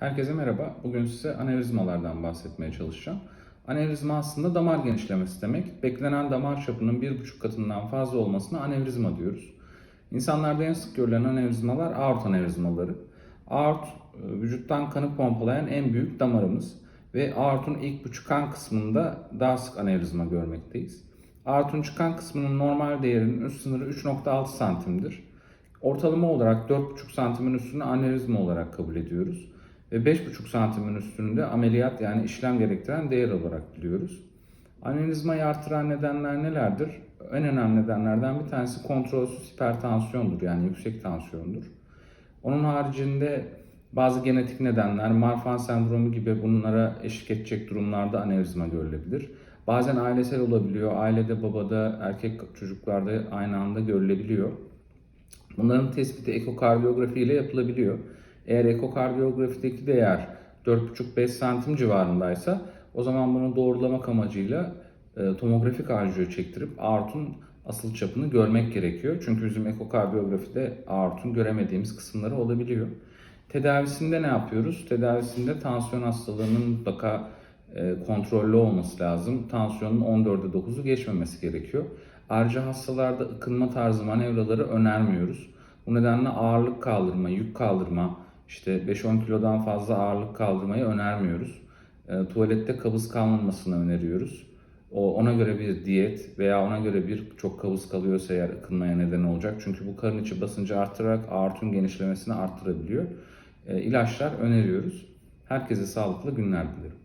Herkese merhaba. Bugün size anevrizmalardan bahsetmeye çalışacağım. Anevrizma aslında damar genişlemesi demek. Beklenen damar çapının bir buçuk katından fazla olmasına anevrizma diyoruz. İnsanlarda en sık görülen anevrizmalar aort anevrizmaları. Aort, e, vücuttan kanı pompalayan en büyük damarımız ve aortun ilk bu çıkan kısmında daha sık anevrizma görmekteyiz. Aortun çıkan kısmının normal değerinin üst sınırı 3.6 santimdir. Ortalama olarak 4,5 santimin üstünü anevrizma olarak kabul ediyoruz. Ve 5,5 santimin üstünde ameliyat yani işlem gerektiren değer olarak biliyoruz. Anevrizmayı artıran nedenler nelerdir? En önemli nedenlerden bir tanesi kontrolsüz hipertansiyondur yani yüksek tansiyondur. Onun haricinde bazı genetik nedenler, Marfan sendromu gibi bunlara eşlik edecek durumlarda anevrizma görülebilir. Bazen ailesel olabiliyor, ailede babada, erkek çocuklarda aynı anda görülebiliyor. Bunların tespiti ekokardiyografi ile yapılabiliyor. Eğer ekokardiyografideki değer 4,5-5 santim civarındaysa o zaman bunu doğrulamak amacıyla e, tomografik anjiyo çektirip aortun asıl çapını görmek gerekiyor. Çünkü bizim ekokardiyografide aortun göremediğimiz kısımları olabiliyor. Tedavisinde ne yapıyoruz? Tedavisinde tansiyon hastalığının mutlaka e, kontrollü olması lazım. Tansiyonun 14'e 9'u geçmemesi gerekiyor. Ayrıca hastalarda ıkınma tarzı manevraları önermiyoruz. Bu nedenle ağırlık kaldırma, yük kaldırma, işte 5-10 kilodan fazla ağırlık kaldırmayı önermiyoruz. E, tuvalette kabız kalmamasını öneriyoruz. O ona göre bir diyet veya ona göre bir çok kabız kalıyorsa eğer ıkınmaya neden olacak. Çünkü bu karın içi basıncı arttırarak aortun genişlemesini arttırabiliyor. E, ilaçlar öneriyoruz. Herkese sağlıklı günler dilerim.